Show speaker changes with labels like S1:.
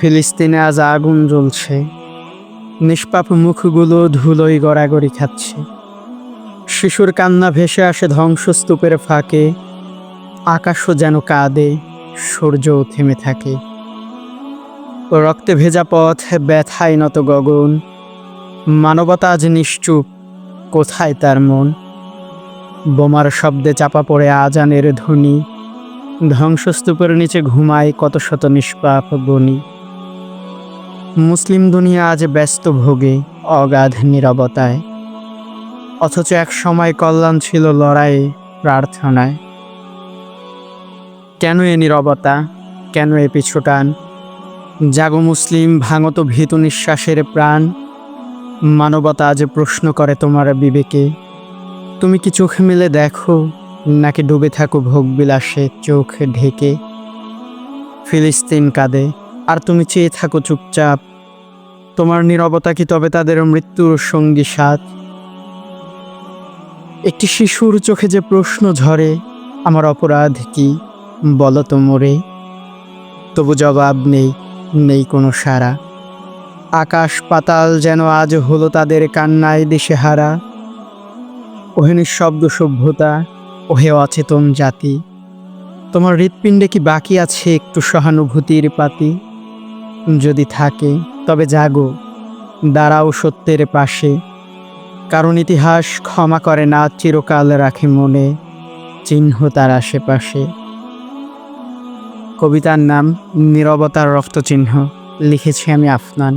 S1: ফিলিস্তিনে আজ আগুন জ্বলছে। নিষ্পাপ মুখগুলো ধুলোই গড়াগড়ি খাচ্ছে। শিশুর কান্না ভেসে আসে ধ্বংসস্তূপের ফাঁকে। আকাশও যেন কাঁদে, সূর্যও থেমে থাকে। রক্তে ভেজা পথ ব্যথায় নত গগন। মানবতা আজ নিশ্চুপ, কোথায় তার মন? বোমার শব্দে চাপা পড়ে আজানের ধ্বনি। ধ্বংসস্তূপের নিচে ঘুমায় কত শত নিষ্পাপ বনি মুসলিম দুনিয়া আজ ব্যস্ত ভোগে, অগাধ নিরবতায়। অথচ এক সময় কল্যাণ ছিল লড়াইয়ে, প্রার্থনায়। কেন এ নীরবতা? কেন এ পিছুটান? জাগো মুসলিম ভাঙত ভীত নিঃশ্বাসের প্রাণ। মানবতা আজ প্রশ্ন করে তোমার বিবেকে। তুমি কি চোখ মেলে দেখো, নাকি ডুবে থাকো ভোগ বিলাসে চোখ ঢেকে? ফিলিস্তিন কাঁদে, আর তুমি চেয়ে থাকো চুপচাপ তোমার নীরবতা কি তবে তাদের মৃত্যুর সঙ্গী সাথ একটি শিশুর চোখে যে প্রশ্ন ঝরে, আমার অপরাধ কি? বলো তো মোরে। তবু জবাব নেই নেই কোনো সারা আকাশ পাতাল যেন আজ হলো তাদের কান্নায় দিশেহারা। ওহে নিঃশব্দ সভ্যতা, ওহে অচেতন জাতি। তোমার হৃৎপিণ্ডে কি বাকি আছে একটু সহানুভূতির পাতি? যদি থাকে তবে জাগো, দাঁড়াও সত্যের পাশে। কারণ ইতিহাস ক্ষমা করে না, চিরকাল রাখে মনে চিহ্ন তার আশেপাশে। কবিতার নাম, নিরবতার রক্তচিহ্ন, লিখেছি আমি আফনান।